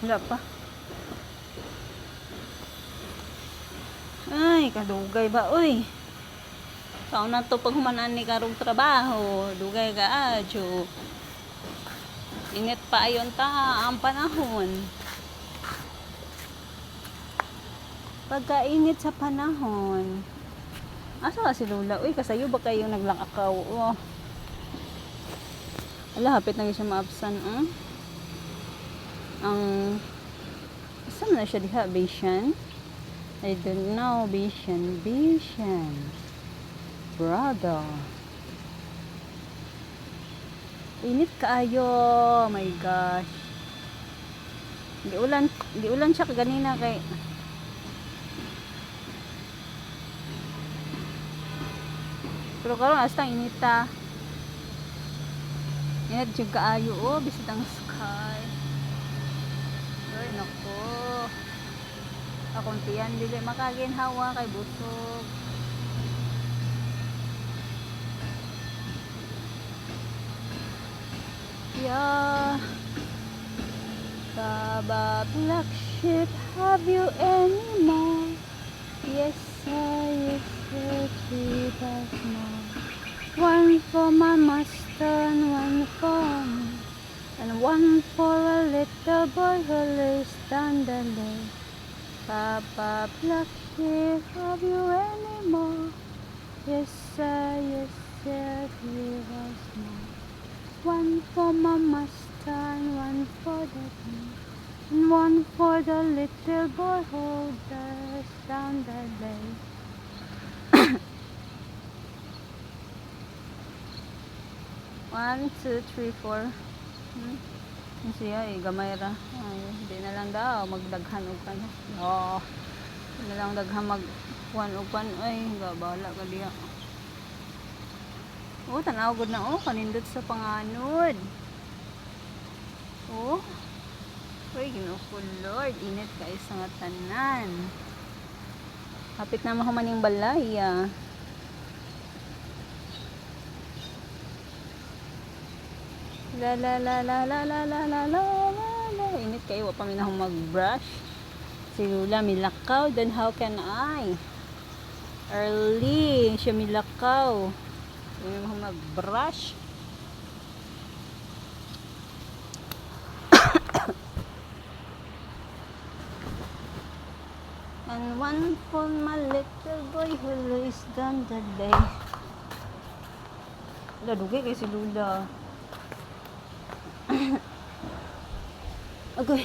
Wala pa. Ay, kadugay ba, uy. Sao na to pag humanan ni karong trabaho. Dugay ka, adyo. Init pa ayon ta, ang panahon. Pagkainit sa panahon. Asa ka si Lola? Uy, kasayo ba kayo naglangakaw? Oh. Ala, hapit na siya maabsan. Ah? Ang... Saan na siya diha? Baysian? I don't know. Baysian. Baysian. Brother. Init kaayo. Oh my gosh. Di ulan, di ulan siya kaganina kay Pero karon astang inita. Init jud kaayo oh, bisit ang sky. Ay nako. Akong tiyan dili makaginhawa kay busog. Yeah. Baba black sheep, have you any more? Yes, sir, yes, sir, three bags more. One for my master and one for me. And one for a little boy who lives down the lane. Papa Black Sheep, have you any more? Yes, sir, yes, sir, three bags more. One for master and one for the king. And one for the little boy who lives down the lane. One, two, three, four. Hmm? Siya eh, gamay ra. Ay, hindi na lang daw, magdaghan og kan. Oo. Hindi na lang daghan mag kuan og kan. Ay, gabala ka diya. Oh, tanaw gud na oh, kanindot sa panganod. Oh. Uy, ko Lord, init kay sa tanan. Hapit na mahumaning balay ah. La la la la la la la la la la Init kayo, wa pa minahong mag-brush. Si Lula milakaw, then how can I? Early, siya milakaw. Hindi mo mag-brush. And one for my little boy who lays down the day. Wala, dugi kay si Lula. 阿贵。